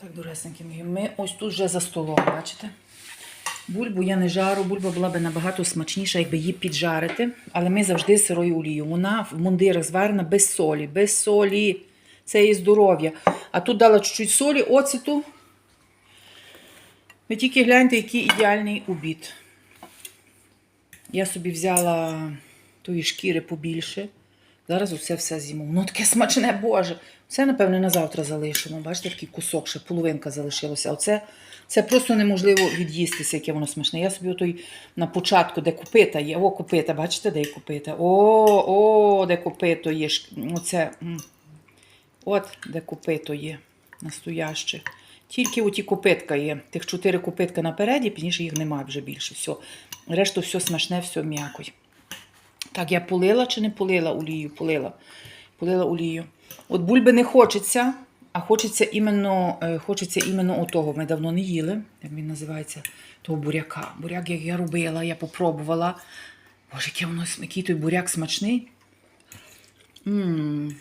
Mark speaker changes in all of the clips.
Speaker 1: Так, доресенькі мої, ми ось тут вже за столом, бачите? Бульбу я не жару, бульба була б набагато смачніша, якби її піджарити. Але ми завжди сирою олією. Вона в мундирах зварена без солі. Без солі. Це є здоров'я. А тут дала чуть-чуть солі, оцету. Ви тільки гляньте, який ідеальний обід. Я собі взяла тої шкіри побільше. Зараз усе все з'їмо. Воно таке смачне, Боже. Це, напевне, на завтра залишимо. Бачите, такий кусок, ще половинка залишилася. Оце це просто неможливо від'їстися, яке воно смачне. Я собі отой на початку, де купита є. О, купита, бачите, де купита? О, о, де купито є. Оце. От де купито є. Настояще. Тільки оті копитка є. Тих чотири копитка напереді, пізніше їх немає вже більше. Все. Решту все смачне, все м'якось. Так, я полила чи не полила олію? Полила. Полила олію. От бульби не хочеться, а хочеться іменно, е, хочеться іменно отого. Ми давно не їли, як він називається, того буряка. Буряк, як я робила, я попробувала. Боже, яке воно, який той буряк смачний. м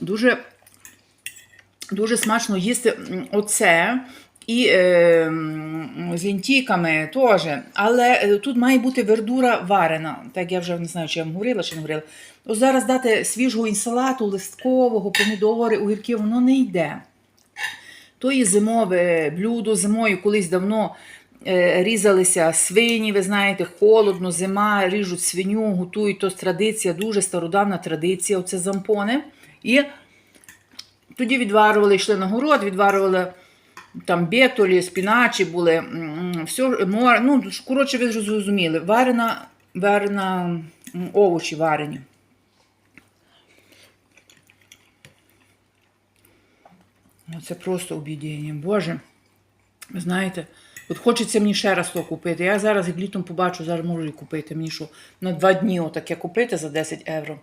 Speaker 1: Дуже, дуже смачно їсти оце. І е, з лінтійками теж. Але е, тут має бути вердура варена. Так я вже не знаю, чи я вам говорила, чи не говорила. Ось зараз дати свіжого інсалату, листкового, помідори, огірки, воно не йде. То є зимове блюдо, зимою колись давно е, різалися свині, ви знаєте, холодно, зима, ріжуть свиню, готують, то традиція, дуже стародавна традиція, оце зампони. І тоді відварювали, йшли на город, відварювали там бетолі, спіначі були, все, море, ну, коротше, ви зрозуміли, варена, варена овочі варені. Ну, це просто об'єднання. Боже, ви знаєте, от хочеться мені ще раз то купити. Я зараз як літом побачу, зараз можу і купити. Мені що на два дні отаке купити за 10 євро.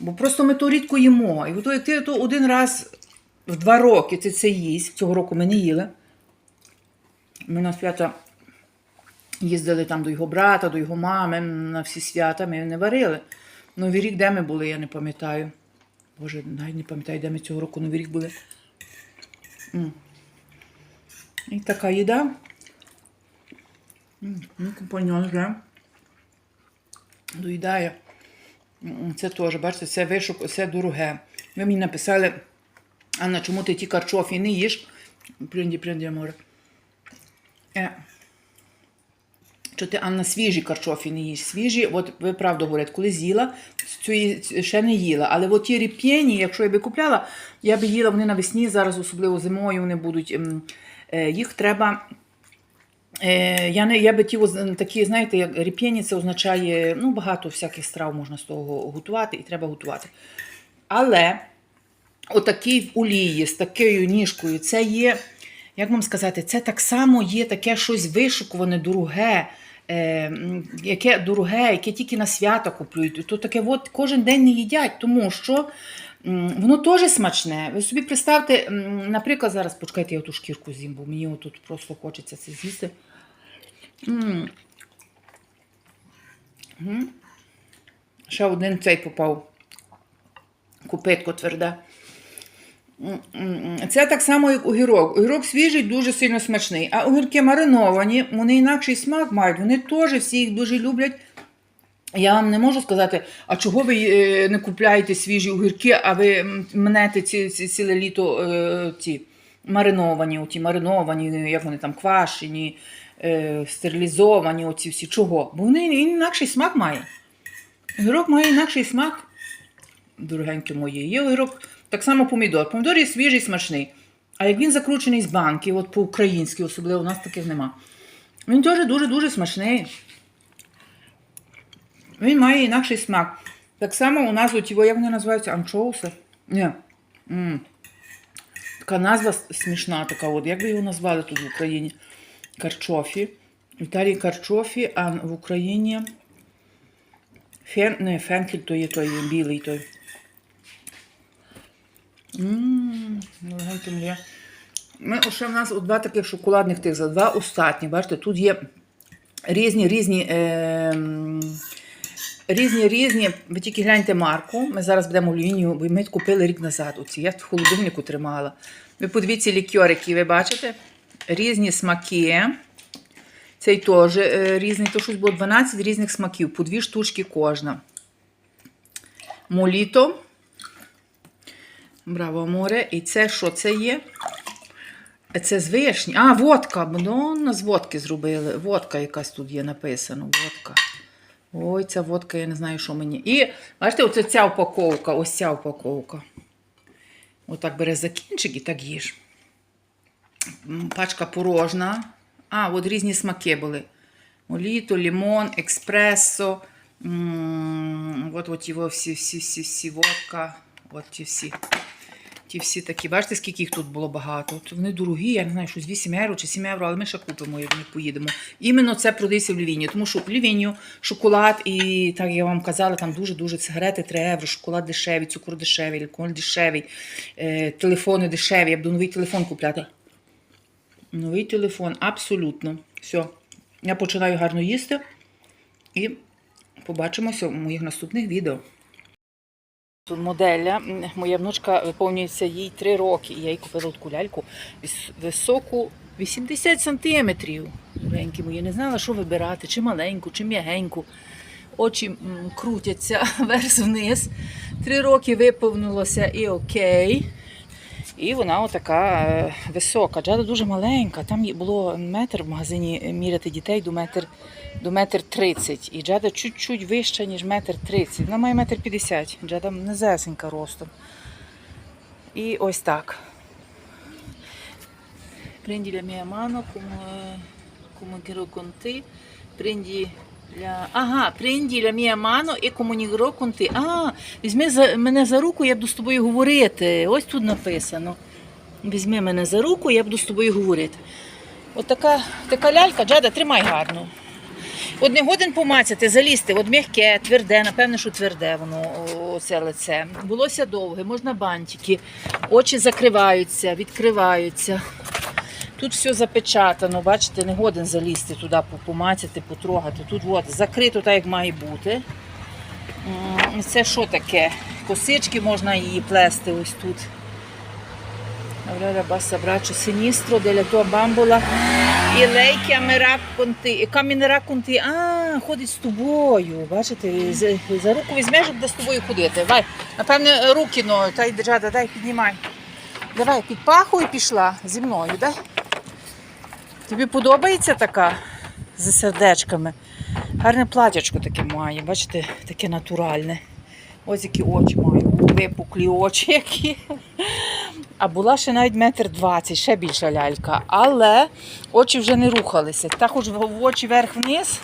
Speaker 1: Бо просто ми то рідко їмо. І ти то один раз в два роки ти це їсть. Цього року ми не їли. Ми на свята їздили там до його брата, до його мами, на всі свята ми не варили. Новий рік, де ми були, я не пам'ятаю. Боже, навіть не пам'ятаю, де ми цього року Новий рік були. М. І така їда. Мій компаньон вже доїдає. Це теж, бачите, це вишук, це дороге. Ви мені написали, Анна, чому ти ті карчофі не їш? Принді, принді, море. Е. Що ти, Анна, свіжі карчофі не їш? Свіжі, от ви правду говорите, коли з'їла, ще не їла. Але от ті ріп'єні, якщо я би купляла, я би їла вони навесні, зараз, особливо зимою, вони будуть. Їх треба. Я, не, я би ті такі, знаєте, як ріп'єні, це означає, ну, багато всяких страв можна з того готувати і треба готувати. Але отакий в олії з такою ніжкою, це є, як вам сказати, це так само є таке щось вишукуване, дороге, е, яке дороге, яке тільки на свята куплюють. То таке от кожен день не їдять, тому що м, воно теж смачне. Ви собі представте, м, наприклад, зараз почекайте, я ту шкірку з'їм, бо мені тут просто хочеться це з'їсти. Ще один цей попав. Купитко тверде. Це так само, як огірок. Огірок свіжий, дуже сильно смачний. А огірки мариновані, вони інакший смак мають. Вони теж всі їх дуже люблять. Я вам не можу сказати, а чого ви е, не купляєте свіжі огірки, а ви мнете ці, ці, ціле літо е, ці мариновані, оті мариновані, як вони там квашені, е, стерилізовані, оці всі. Чого? Бо вони інакший смак має. Огірок має інакший смак дорогенькі мої. Є огірок, так само помідор. Помідор є свіжий, смачний. А як він закручений з банки, от по-українськи, особливо у нас таких нема. Він теж дуже-дуже смачний. Він має інакший смак. Так само у нас, от, його, як вони називаються, анчоуси? Ні. М. Така назва смішна, така от. Як би його назвали тут в Україні? Карчофі. В Італії карчофі, а в Україні фен, не, фенкель то є той білий той. Ммм. Ми ще в нас два таких шоколадних тих за два остатні. Бачите, тут є різні різні е, Різні, різні. Ви тільки гляньте марку. Ми зараз будемо в лінію, бо ми купили рік назад. Оці я в холодильнику тримала. Ви подивіться лікьорики, ви бачите? Різні смаки. Цей теж е, різний, то щось було 12 різних смаків, по дві штучки кожна. Моліто. Браво море. І це що це є? Це з вишні. А, водка. Ну, з водки зробили. Водка якась тут є написано. Водка. Ой, ця водка, я не знаю, що мені. І бачите, оце ця упаковка, ось ця упаковка. Отак бере за кінчик і так їж. Пачка порожна. А, от різні смаки були. Моліто, лімон, експресо. От, от його всі, всі, всі, всі водка. От ті всі. Ті всі такі. Бачите, скільки їх тут було багато. От вони дорогі, я не знаю, щось 8 євро чи 7 євро, але ми ще купимо, як ми поїдемо. Іменно це продається в Лівіні, тому що в Лівіню шоколад і, так я вам казала, там дуже-дуже сигарети 3 євро, шоколад дешевий, цукор дешевий, алкоголь дешевий, е, телефони дешеві. Я буду новий телефон купляти. Новий телефон, абсолютно. Все. Я починаю гарно їсти і побачимося в моїх наступних відео. Тут моделя. Моя внучка виповнюється їй 3 роки. Я їй купила таку ляльку високу 80 сантиметрів. Я. Не знала, що вибирати, чи маленьку, чи м'ягеньку. Очі крутяться вверх-вниз. Три роки виповнилося і окей. І вона отака е, висока. Джада дуже маленька. Там було метр в магазині е, міряти дітей до метр, до метр тридцять. І Джада чуть-чуть вища, ніж метр тридцять. Вона має метр п'ятдесят. Джада незесенька ростом. І ось так. Prendi la mia mano come, come dirò con Ага, prendi la mia mano e comunicherò con. А, візьми за, мене за руку, я буду з тобою говорити. Ось тут написано. Візьми мене за руку, я буду з тобою говорити. От така, така лялька, Джада, тримай гарно. От не годин помацяти, залізти, от м'яке, тверде, напевно, що тверде воно, оце лице. Волосся довге, можна бантики, очі закриваються, відкриваються. Тут все запечатано, бачите, не годен залізти туди, помацяти, потрогати. Тут от, закрито так, як має бути. Це що таке? Косички можна її плести ось тут. Bassa braccio sinistro della tua bambola і lei chiamerà con te. Камінера con te. А, ходить з тобою. Бачите, за, руку візьмеш, буде з тобою ходити. Давай, напевне, руки ну, та й Джада, дай піднімай. Давай, під паху і пішла зі мною, дай. Тобі подобається така з сердечками? Гарне платячко таке має, бачите, таке натуральне. Ось які очі має, випуклі очі які. А була ще навіть метр двадцять, ще більша лялька. Але очі вже не рухалися. Та хоч в очі вверх-вниз.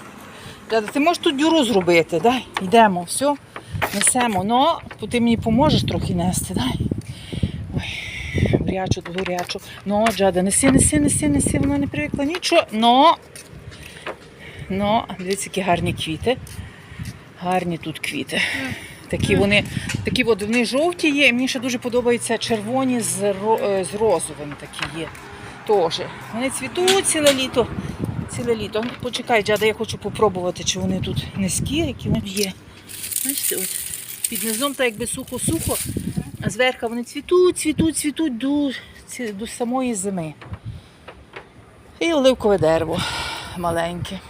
Speaker 1: Ти можеш тут дюру зробити. Дай, йдемо, все, несемо. Но ти мені поможеш трохи нести. Дай. Ой, гарячу, гарячу. Ну, Джада, неси, неси, неси, неси, вона не привикла нічого. Но, но, дивіться, які гарні квіти. Гарні тут квіти. Такі вони, такі от вони жовті є. Мені ще дуже подобаються червоні з, е, з розовим такі є. Теж. Вони цвітуть ціле літо. Ціле літо. Почекай, Джада, я хочу попробувати, чи вони тут низькі, які вони є. Бачите, от під низом так якби сухо-сухо, зверху вони цвітуть, цвітуть, цвітуть до, до самої зими. І оливкове дерево маленьке.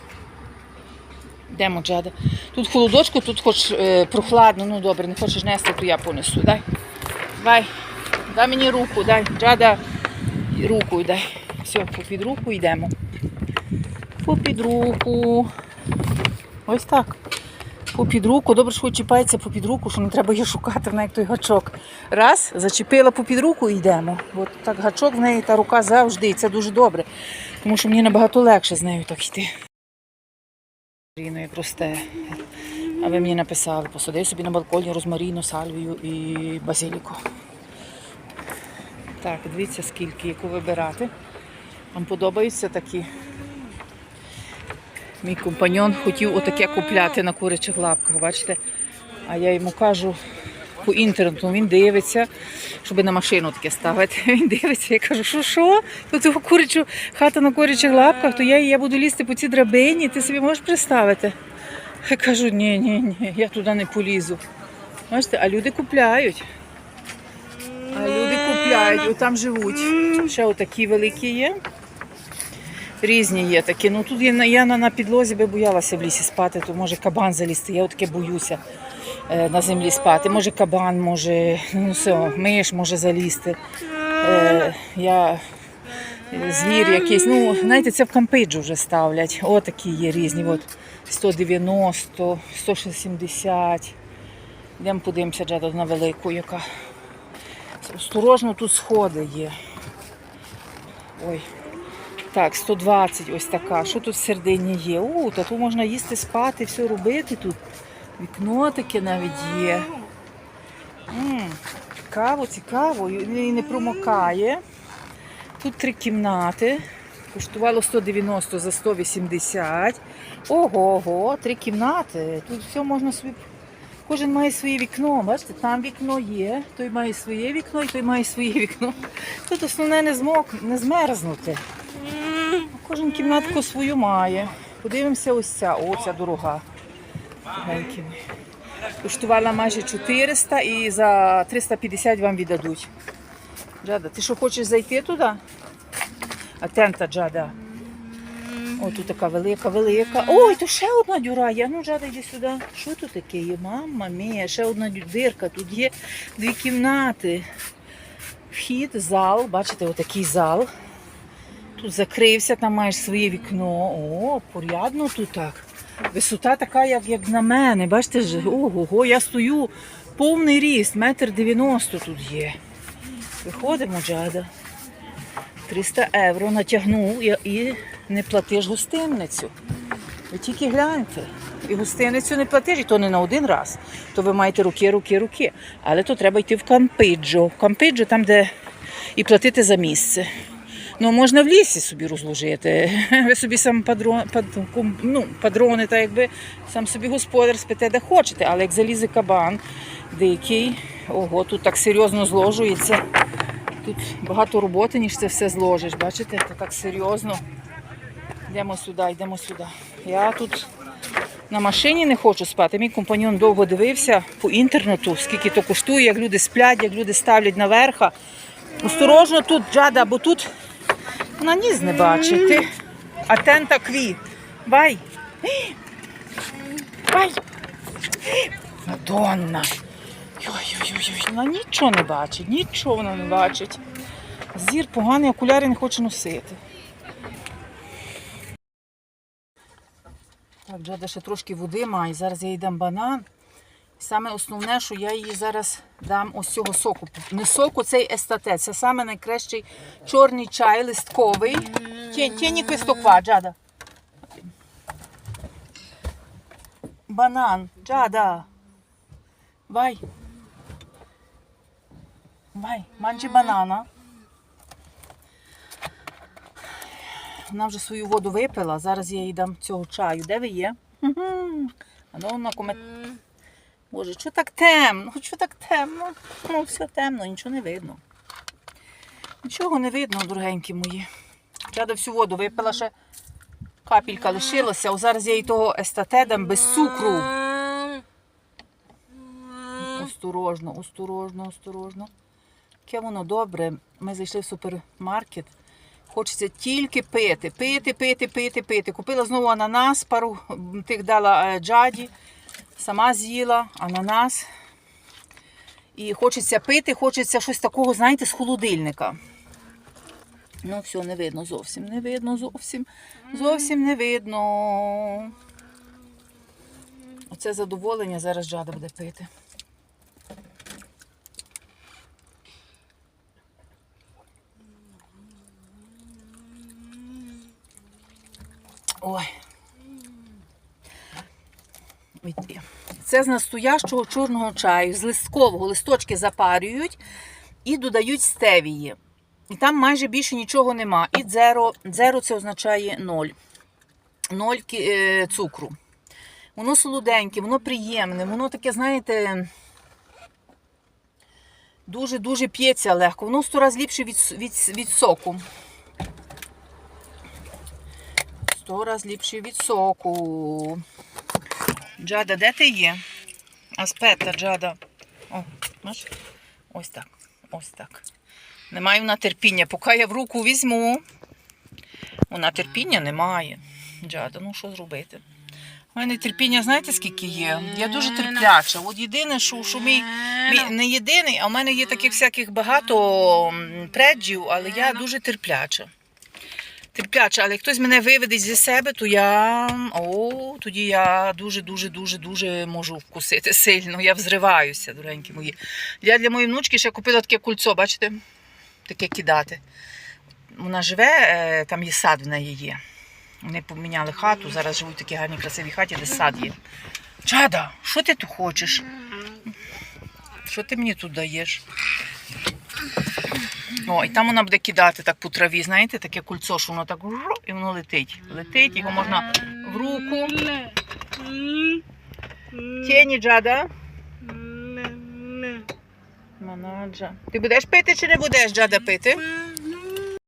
Speaker 1: Йдемо, Джада. Тут холодочку, тут хоч е, прохладно, ну добре, не хочеш нести, то я понесу. Дай. Дай. Дай мені руку, дай. Джада, руку дай. Все, попід руку йдемо. Попід руку. Ось так. Попід руку. Добре, що чіпається попід руку, що не треба її шукати в неї як той гачок. Раз, зачепила попід руку і йдемо. От так гачок в неї та рука завжди, і це дуже добре. Тому що мені набагато легше з нею так йти. Розмаріною просте. А ви мені написали, посади собі на балконі розмаріну, сальвію і базиліку. Так, дивіться, скільки, яку вибирати. Вам подобаються такі. Мій компаньон хотів отаке купляти на курячих лапках, бачите? А я йому кажу по інтернету, він дивиться, щоб на машину таке ставити. Він дивиться, я кажу, що що? Тут курячу хата на курячих лапках, то я, я буду лізти по цій драбині, ти собі можеш представити? Я кажу, ні, ні, ні, я туди не полізу. Бачите, а люди купляють. А люди купляють, от там живуть. Ще отакі великі є. Різні є такі. Ну тут на- я на, на підлозі би боялася в лісі спати, то може кабан залізти. Я таке боюся е, на землі спати. Може кабан, може ну все, миш може залізти. Е, я е, звір якийсь. Ну, знаєте, це в кампиджу вже ставлять. Отакі є різні. От 190, 160. Йдемо подивимося Джада, на велику, яка. Осторожно, тут сходи є. Ой. Так, 120 ось така. Що тут всередині є? У, та тут можна їсти, спати, все робити тут. Вікно таке навіть є. м цікаво, цікаво. І не промокає. Тут три кімнати. Коштувало 190 за 180. Ого, ого, три кімнати. Тут все можна собі. Кожен має своє вікно. Бачите, там вікно є, той має своє вікно і той має своє вікно. Тут основне не змок, не змерзнути. Кожен кімнатку свою має. Подивимося ось ця. О, ця дорога. Коштувала майже 400 і за 350 вам віддадуть. Джада, ти що хочеш зайти туди? Атента, Джада. О, тут така велика, велика. Ой, то ще одна дюра є. Ну, Джада, йди сюди. Що тут таке є? Мама мія, ще одна дирка. Тут є дві кімнати. Вхід, зал. Бачите, отакий зал. Тут закрився, там маєш своє вікно. О, порядно тут так. Висота така, як, як на мене. Бачите ж, ого, я стою повний ріст, метр дев'яносто тут є. Виходимо, Джада. 300 євро натягнув і, не платиш гостинницю. Ви тільки гляньте. І гостиницю не платиш, і то не на один раз. То ви маєте руки, руки, руки. Але то треба йти в Кампиджо. Кампиджо там, де і платити за місце. Ну, можна в лісі собі розложити. Ви собі сам падрон, пад, ну, падрони, та якби сам собі господар спите, де хочете, але як залізе кабан дикий, ого, тут так серйозно зложується. Тут багато роботи, ніж це все зложиш. Бачите, це так серйозно. Йдемо сюди, йдемо сюди. Я тут на машині не хочу спати. Мій компаньон довго дивився по інтернету, скільки то коштує, як люди сплять, як люди ставлять наверха. Осторожно тут, Джада, бо тут на ніс не бачити. Атента кві. Бай. Бай. Мадонна. Ой-ой-ой, вона нічого не бачить, нічого вона не бачить. Зір поганий, окуляри не хоче носити. Так, Джада ще трошки води має. Зараз я їй банан. Саме основне, що я їй зараз дам ось цього соку. Не соку, цей естате. Це саме найкращий чорний чай листковий. Тіні квистоква, Джада. Банан, Джада. Vai. Vai, манджі банана. Вона вже свою воду випила. Зараз я їй дам цього чаю. Де ви є? Мгм. А ну вона коме... Боже, що так темно? Що так темно? Ну, все темно, нічого не видно. Нічого не видно, дорогенькі мої. Чада всю воду випила, ще капелька лишилася, а зараз я їй того естате дам без цукру. Осторожно, осторожно, осторожно. Яке воно добре. Ми зайшли в супермаркет. Хочеться тільки пити, пити, пити, пити, пити. Купила знову ананас, пару тих дала е, джаді. Сама з'їла ананас. І хочеться пити, хочеться щось такого, знаєте, з холодильника. Ну, все, не видно зовсім, не видно зовсім. Зовсім не видно. Оце задоволення зараз жада буде пити. Ой. Ой, Це з настоящого чорного чаю, з листкового листочки запарюють і додають стевії. І там майже більше нічого нема. І дзеро, дзеро це означає ноль. Ноль е, цукру. Воно солоденьке, воно приємне, воно таке, знаєте, дуже-дуже п'ється легко. Воно сто разів ліпше від, від, від соку. Сто раз ліпше від соку. Джада, де ти є? Аспета, Джада. О, бачиш? Ось так. Ось так. Немає вона терпіння. Поки я в руку візьму. Вона терпіння немає. Джада, ну що зробити? У мене терпіння, знаєте, скільки є? Я дуже терпляча. От єдине, що, що мій, мій не єдиний, а в мене є таких всяких багато преджів, але я дуже терпляча. Терпляча, але як хтось мене виведеть зі себе, то я. О, тоді я дуже, дуже, дуже, дуже можу вкусити сильно. Я взриваюся, доренькі мої. Я для моєї внучки ще купила таке кульцо, бачите? Таке кидати. Вона живе, е, там є сад в неї є. Вони поміняли хату, зараз живуть в такій гарній красивій хаті, де сад є. Чада, що ти тут хочеш? Що ти мені тут даєш? О, і там вона буде кидати так по траві, знаєте, таке кульцо, що воно так і воно летить. Летить, його можна в руку. Тіні, Джада. Манаджа. Ти будеш пити чи не будеш, Джада, пити?